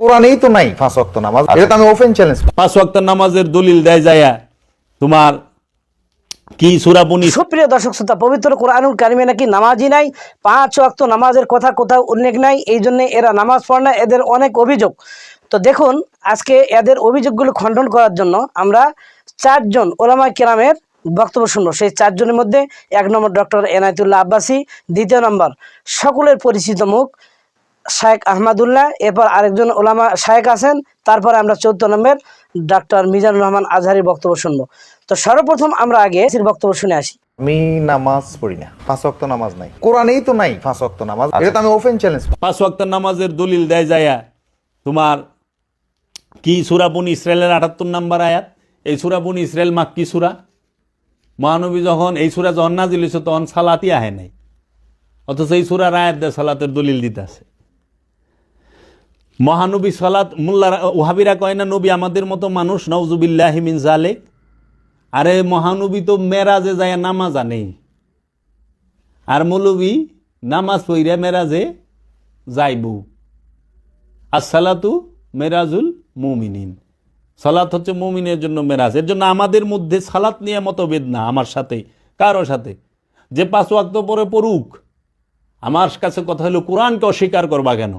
কোরআনেই তো নাই পাঁচ ওয়াক্ত নামাজ। এটা তো আমি ওপেন চ্যালেঞ্জ পাঁচ ওয়াক্ত নামাজের দলিল দেয় যায়া তোমার কি সুরাবনি সুপ্রিয় দর্শক শ্রোতা পবিত্র কোরআনুল কারিমে নাকি নামাজই নাই? পাঁচ ওয়াক্ত নামাজের কথা কোথাও উল্লেখ নাই এই জন্য এরা নামাজ পড়ে না এদের অনেক অভিযোগ। তো দেখুন আজকে এদের অভিযোগগুলো খণ্ডন করার জন্য আমরা চারজন ওলামা কেরামের বক্তব্য শুনব। সেই চারজনের মধ্যে এক নম্বর ডক্টর এনায়তুল্লাহ আব্বাসী দ্বিতীয় নম্বর সকলের পরিচিত মুখ শায়েক আহমদুল্লাহ এরপর আরেকজন ওলামা শায়েক আছেন তারপরে আমরা চৌদ্দ নম্বর ডাক্তার মিজানুর রহমান আজহারির বক্তব্য শুনব। তো সর্বপ্রথম আমরা আগে বক্তব্য শুনে আসি। আমি নামাজ পড়ি না পাঁচ ওয়াক্ত নামাজ নাই। কোরআনেই তো নাই পাঁচ ওয়াক্ত নামাজ এটা তো আমি ওপেন চ্যালেঞ্জ পাঁচ ওয়াক্ত নামাজের দলিল দেয় যায়া তোমার কি সুরাবুন ইসরায়েলের আটাত্তর নাম্বার আয়াত? এই সুরাবুন ইসরায়েল মাক্কি সুরা? মহানবী যখন এই সুরা যখন নাজিল তখন সালাতই আহে নাই। অথচ এই সুরার আয়াত দেয় সালাতের দলিল দিতে আছে মহানবী সালাত মোল্লারা ওহাবিরা কয় না, নবী আমাদের মতো মানুষ নওজুবিল্লাহ মিন জালেক। আরে মহানবী তো মেরাজে যায়, নামাজ আনেই আর মৌলবী নামাজ পইরা মেরাজে যাইব। আসসালাতু মেরাজুল মুমিনিন। সালাত হচ্ছে মুমিনের জন্য মেরাজ। এর জন্য আমাদের মধ্যে সালাত নিয়ে মতভেদ না, আমার সাথে, কারও সাথে। যে পাঁচ ওয়াক্ত পরে পড়ুক, আমার কাছে কথা হলো, কোরআনকে অস্বীকার করবা কেন?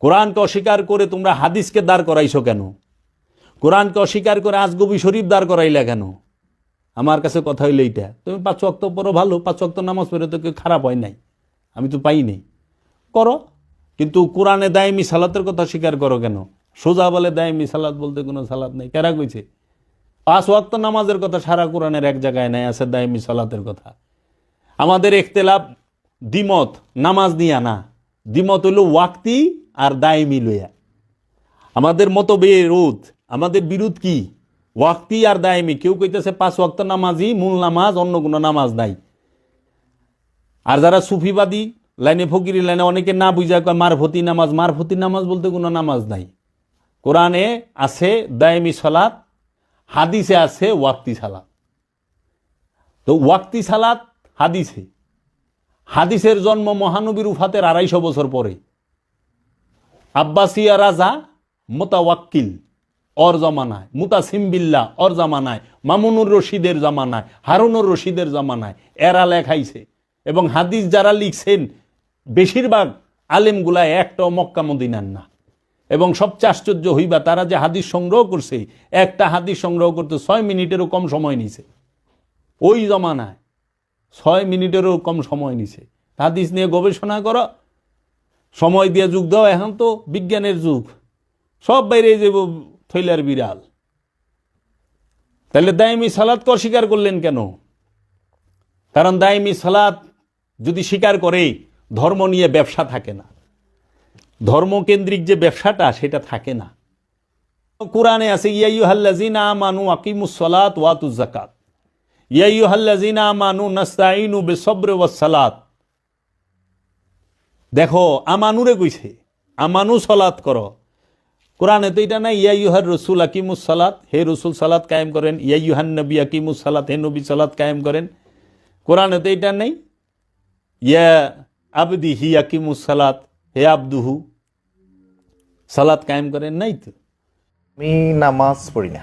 কোরআনকে অস্বীকার করে তোমরা হাদিসকে দাঁড় করাইছো কেন? কোরআনকে অস্বীকার করে আজগবি শরীফ দাঁড় করাইলা কেন? আমার কাছে কথা হইল এইটা। তুমি পাঁচ অক্ত পড়ো ভালো, পাঁচ অক্ত নামাজ পড়ে তো কেউ খারাপ হয় নাই। আমি তো পাই নাই। করো। কিন্তু কোরআনে দায়মি সালাতের কথা স্বীকার করো কেন? সোজা বলে দায়মি সালাত বলতে কোনো সালাত নেই। কেরা কইছে? পাঁচ ওয়াক্ত নামাজের কথা সারা কোরআনের এক জায়গায় নাই, আছে দায়মি সালাতের কথা। আমাদের একতেলাপ, দ্বিমত, নামাজ নিয়া না। দ্বিমত হইল ওয়াক্তি আর দায়মি লইয়া আমাদের মতো বিরোধ আমাদের বিরোধ কি? ওয়াক্তি আর দায়মি কেউ কইতেছে, পাঁচ ওয়াক্ত নামাজই মূল নামাজ, অন্য কোনো নামাজ নাই। আর যারা সুফিবাদী, লাইনে ফকিরি লাইনে অনেকে না বুঝা কয় মারফতি নামাজ মারফতি নামাজ বলতে কোনো নামাজ নাই। কোরআনে আছে দায়মি সালাত, হাদিসে আছে ওয়াক্তি সালাত। তো ওয়াক্তি সালাত হাদিসে। হাদিসের জন্ম মহানবীর উফাতের আড়াইশো বছর পরে। আব্বাসিয়া রাজা মোতাওয়াক্কিল অর জমানায়। মুতাসিমবিল্লা অর জামানায়। মামুনুর রশিদের জামানায়, হারুনুর রশিদের জামানায়। এরা লেখাইছে। এবং হাদিস যারা লিখছেন, বেশিরভাগ আলেমগুলা একটাও মক্কা মদিনার না। এবং সবচেয়ে আশ্চর্য হইবা, তারা যে হাদিস সংগ্রহ করছে, একটা হাদিস সংগ্রহ করতে ছয় মিনিটেরও কম সময় নিছে। ওই জমানায় ছয় মিনিটেরও কম সময় নিছে। হাদিস নিয়ে গবেষণা করো সময় দিয়ে যুগ দাও, এখন তো বিজ্ঞানের যুগ। সব বাইরে যাব থৈলার বিড়াল। তাহলে দায়মি সালাদকে অস্বীকার করলেন কেন? কারণ দায়মি সালাদ যদি স্বীকার করে, ধর্ম নিয়ে ব্যবসা থাকে না। ধর্মকেন্দ্রিক যে ব্যবসাটা, সেটা থাকে না। কোরআনে আছে ইয়াইহাল্লাজিনা আমানু আকিমুস সালাত ওয়াতুজ জাকাত ইয়াইহাল্লাজিনা আমানু নাস্তাইনু বিসবর ওয়াস সালাত। দেখো আমানুরে কইছে আমানু সলাৎ করো। কোরআনে তো এটা নাই ইয়াইহার রসুল আকিমুস সালাত হে রসুল সালাত কায়েম করেন ইয়াইহান নবী আকিমুস সালাত হে নবী সালাত কায়েম করেন। কোরআনে তো এটা নেই ইয়া আবদি হি আকিমুস সালাত হে আবদুহু সালাত কায়েম করেন নাই তো? আমি নামাজ পড়ি না।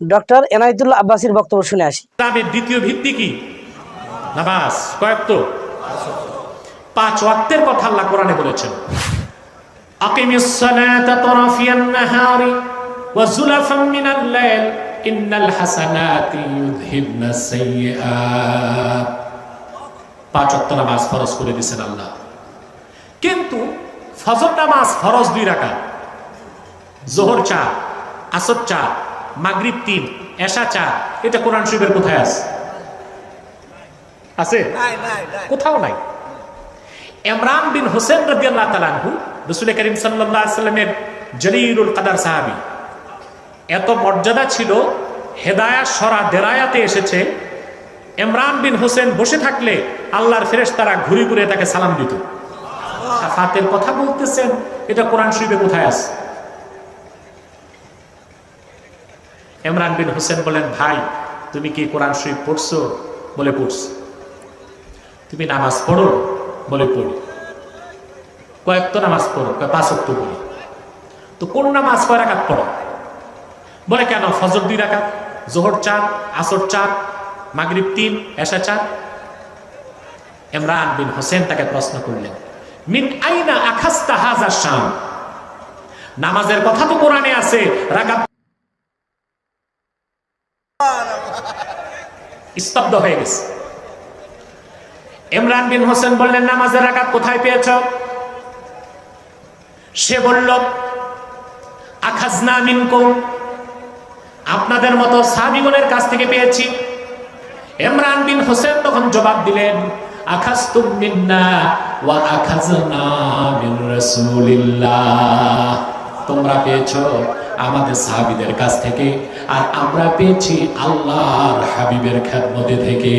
ডক্টর এনায়তুল্লাহ আব্বাসীর বক্তব্য শুনে আসি। ইসলামের দ্বিতীয় ভিত্তি কি? নামাজ কয়েক তো? পাঁচ ওয়াক্তের কথা আল্লাহ কোরআনে বলেছেন। আকিমিস সালাতা তরাফিয়ান নাহারি ওয়া যুলাফান মিনাল লাইল ইন্নাল হাসানাতি ইউযহিবনাস সাইয়্যাত। পাঁচ ওয়াক্ত নামাজ ফরজ করে দিয়েছেন আল্লাহ। কিন্তু ফজর নামাজ ফরজ দুই রাকাত। জোহর চার আসর চার মাগরিব তিন এশা চার এটা কোরআন শরীফের কোথায় আছে? আছে? কোথাও নাই। ইমরান বিন হোসেন তাআলা আনহু রাসূল করিম সাল্লামের জলিলুল কাদার সাহাবী। এত মর্যাদা ছিল হেদায়া সরা দেরায়াতে এসেছে। ইমরান বিন হোসেন বসে থাকলে আল্লাহর ফেরেশতারা ঘুরে ঘুরে তাকে সালাম দিত। সাফাতের কথা বলতেছেন, এটা কোরআন শরীফে কোথায় আছে? ইমরান বিন হোসেন বলেন, ভাই, তুমি কি কোরআন শরীফ পড়ছো? বলে, পড়ছি। তুমি নামাজ পড়ো? বলে পড়ি। কয়েক তো নামাজ পড়ো পাঁচ অক্ট পড়ি। তো কোন নামাজ কয় রাকাত পড়ো? বলে কেন? ফজর দুই রাকাত জোহর চার আসর চার মাগরিব তিন এশা চার। ইমরান বিন হোসেন তাকে প্রশ্ন করলেন মিন আইনা আখাস্তা হাজার শাম? নামাজের কথা তো কোরআনে আছে রাকাত স্তব্ধ হয়ে গেছে। ইমরান বিন হোসেন বললেন, নামাজের রাকাত কোথায় পেয়েছ? সে বলল, আখাজনা মিনকুম। আপনাদের মতো সাহাবিগণের কাছ থেকে পেয়েছি। ইমরান বিন হোসেন তখন জবাব দিলেন, আখাজতুম মিন্না ওয়া তোমরা পেয়েছ? আমাদের সাহাবীদের কাছ থেকে আর আমরা পেয়েছি আল্লাহর হাবিবের খেদমতে থেকে।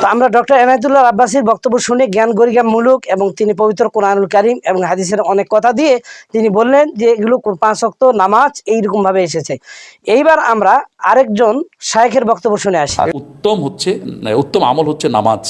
তো আমরা ডক্টর এনায়তুল্লাহ আব্বাসীর বক্তব্য শুনে জ্ঞান গরিগামূলক এবং তিনি পবিত্র কোরআনুল কারিম এবং হাদিসের অনেক কথা দিয়ে তিনি বললেন যে এগুলো কোন পাঁচ অক্ত নামাজ এইরকম ভাবে এসেছে। এইবার আমরা আরেকজন শায়েখের বক্তব্য শুনে আসি। উত্তম হচ্ছে উত্তম আমল হচ্ছে নামাজ।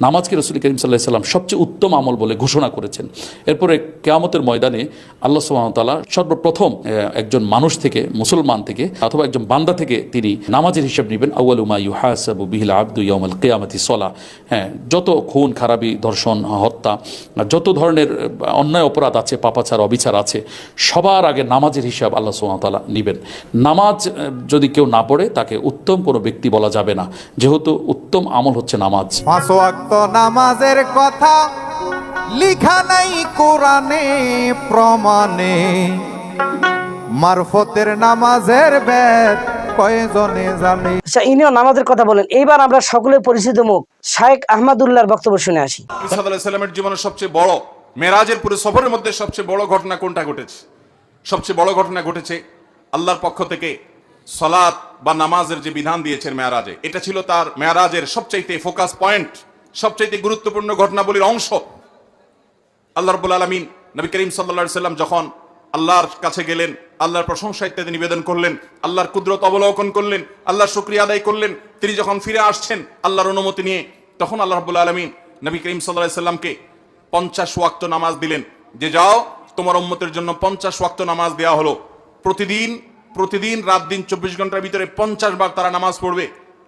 নামাজকে রসুল করিম সাল্লাহ সাল্লাম সবচেয়ে উত্তম আমল বলে ঘোষণা করেছেন। এরপরে কেয়ামতের ময়দানে আল্লাহ সুবাহতাল্লাহ সর্বপ্রথম আহ, একজন মানুষ থেকে, মুসলমান থেকে, অথবা একজন বান্দা থেকে তিনি নামাজের হিসাব নেবেন। আউআলুমা ইউহাসাবু বিহিল আব্দু ইয়ামাল কেয়ামতি সলা। হ্যাঁ যত খুন, খারাপি, ধর্ষণ, হত্যা, যত ধরনের অন্যায় অপরাধ আছে, পাপাচার, অবিচার আছে, সবার আগে নামাজের হিসাব আল্লাহ সুবাহতাল্লাহ নেবেন। নামাজ যদি কেউ না পড়ে, তাকে উত্তম কোনো ব্যক্তি বলা যাবে না। যেহেতু উত্তম আমল হচ্ছে নামাজ। নামাজের কথা লিখা নাই কোরআনে, প্রমাণে। মারফতের নামাজের বেদ কয়জনে জানে? আচ্ছা ইনিও নামাজের কথা বলেন। এইবার আমরা সকলে পরিচিত মুখ। আহমদুল্লাহর বক্তব্য শুনে আসি। জীবনের সবচেয়ে বড় মেরাজের পুরো সফরের মধ্যে সবচেয়ে বড় ঘটনা কোনটা ঘটেছে? সবচেয়ে বড় ঘটনা ঘটেছে আল্লাহর পক্ষ থেকে সলাৎ বা নামাজের যে বিধান দিয়েছেন মেয়ারাজে। এটা ছিল তার মেয়ারাজের সবচাইতে ফোকাস পয়েন্ট সবচাইতে গুরুত্বপূর্ণ ঘটনাবলীর অংশ। আল্লাহ রব্বুল আলমিন নবী করিম সাল্লা সাল্লাম যখন আল্লাহর কাছে গেলেন, আল্লাহর প্রশংসা ইত্যাদি নিবেদন করলেন, আল্লাহর কুদরত অবলোকন করলেন, আল্লাহর শুক্রিয়া আদায় করলেন। তিনি যখন ফিরে আসছেন আল্লাহর অনুমতি নিয়ে, তখন আল্লাহ রব্বুল আলমিন নবী করিম সাল্লাহ সাল্লামকে পঞ্চাশ ওয়াক্ত নামাজ দিলেন। যে যাও, তোমার উম্মতের জন্য পঞ্চাশ ওয়াক্ত নামাজ দেওয়া হলো। প্রতিদিন প্রতিদিন রাত দিন চব্বিশ ঘণ্টার ভিতরে পঞ্চাশ বার তারা নামাজ পড়বে।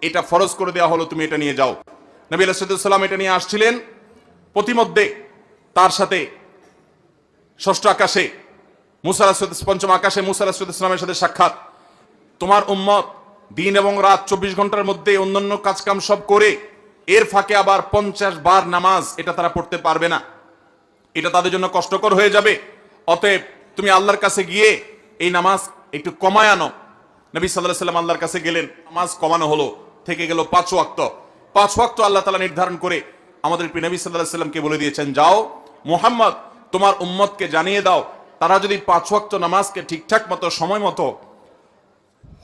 এটা ফরজ করে দেওয়া হলো, তুমি এটা নিয়ে যাও। নবী আলাইসাল্লাম এটা নিয়ে আসছিলেন। প্রতিমধ্যে তার সাথে ষষ্ঠ আকাশে মুসা আলাহিস পঞ্চম আকাশে মুসা আলাহিস ইসলামের সাথে সাক্ষাৎ। তোমার উম্মত দিন এবং রাত চব্বিশ ঘণ্টার মধ্যে অন্যান্য কাজকাম সব করে, এর ফাঁকে আবার পঞ্চাশ বার নামাজ এটা তারা পড়তে পারবে না। এটা তাদের জন্য কষ্টকর হয়ে যাবে। অতএব তুমি আল্লাহর কাছে গিয়ে এই নামাজ একটু কমায় আনো। নবী সাল্লাহ সাল্লাম আল্লাহর কাছে গেলেন, নামাজ কমানো হলো, থেকে গেল পাঁচ ওয়াক্ত। পাঁচ ওয়াক্ত আল্লাহ তালা নির্ধারণ করে আমাদের নবী সাল্লাহ সাল্লামকে বলে দিয়েছেন, যাও, মোহাম্মদ, তোমার উম্মতকে জানিয়ে দাও তারা যদি পাঁচ ওয়াক্ত নামাজকে ঠিকঠাক মতো সময় মতো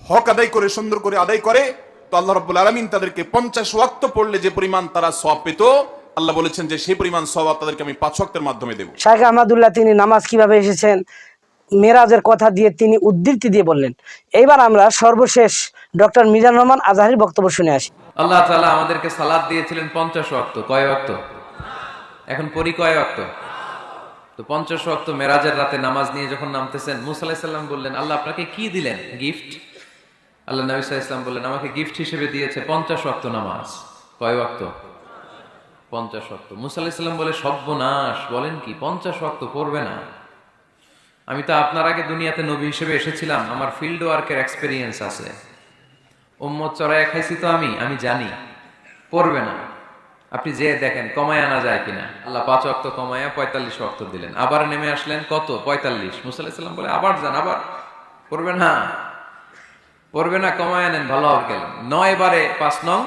হক আদায় করে সুন্দর করে আদায় করে তো আল্লাহ রব্বুল আলমিন তাদেরকে পঞ্চাশ ওয়াক্ত পড়লে যে পরিমাণ তারা সব পেত আল্লাহ বলেছেন যে সেই পরিমাণ সবাব তাদেরকে আমি পাঁচ ওয়াক্তের মাধ্যমে দেবো। শাহেখ আহমদুল্লাহ তিনি নামাজ কীভাবে এসেছেন মেরাজের কথা দিয়ে তিনি উদ্ধৃতি দিয়ে বললেন। এইবার আমরা সর্বশেষ ডক্টর মিজান রহমান আজহারির বক্তব্য শুনে আসি। আল্লাহ তাআলা আমাদেরকে সালাদ দিয়েছিলেন পঞ্চাশ ওয়াক্ত। কয় ওয়াক্ত? এখন পরি কয় ওয়াক্ত? তো পঞ্চাশ ওয়াক্ত মেরাজের রাতে নামাজ নিয়ে যখন নামতেছেন, মুসা আলাইহিস বললেন, আল্লাহ আপনাকে কি দিলেন? গিফট আল্লাহ নবী বললেন, আমাকে গিফট হিসেবে দিয়েছে পঞ্চাশ ওয়াক্ত নামাজ। কয় ওয়াক্ত? পঞ্চাশ ওয়াক্ত। মুসা আলাইহিস সালাম বলে, সর্বনাশ, বলেন কি, পঞ্চাশ ওয়াক্ত পড়বে না। আমি তো আপনার আগে দুনিয়াতে নবী হিসেবে এসেছিলাম, আমার ফিল্ড ওয়ার্কের এক্সপেরিয়েন্স আছে। উম্মত চড়াই খাইছি তো আমি আমি জানি, পড়বে না। আপনি যে দেখেন, কমায় আনা যায় কিনা? আল্লাহ পাঁচ অক্ত কমায়া পঁয়তাল্লিশ অক্ত দিলেন। আবার নেমে আসলেন, কত? পঁয়তাল্লিশ। মুসাল্লাম বলে, আবার যান, আবার। পড়বে না। পড়বে না, কমায় আনেন ভালো হবে গেলেন। নয় বারে পাঁচ নং,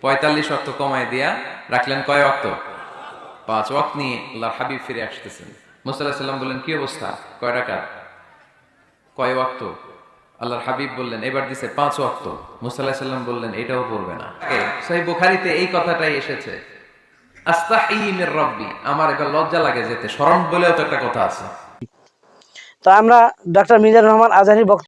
পঁয়তাল্লিশ অক্ত কমায় দিয়া রাখলেন কয় অক্ত পাঁচ অক্ত নিয়ে আল্লাহ হাবিব ফিরে আসতেছেন। মুসাল্লাহ সাল্লাম বললেন, কি অবস্থা? কয় টাকা কয় ওয়াক্ত? আল্লাহর হাবিব বললেন, এবার দিছে পাঁচ অক্ত মুসাল্লাহ সাল্লাম বললেন, এটাও পড়বে না। সেই বুখারিতে এই কথাটাই এসেছে আমার একটা লজ্জা লাগে যেতে শরণ বলে তো একটা কথা আছে। তো আমরা ডক্টর মিজানুর রহমান বক্তব্য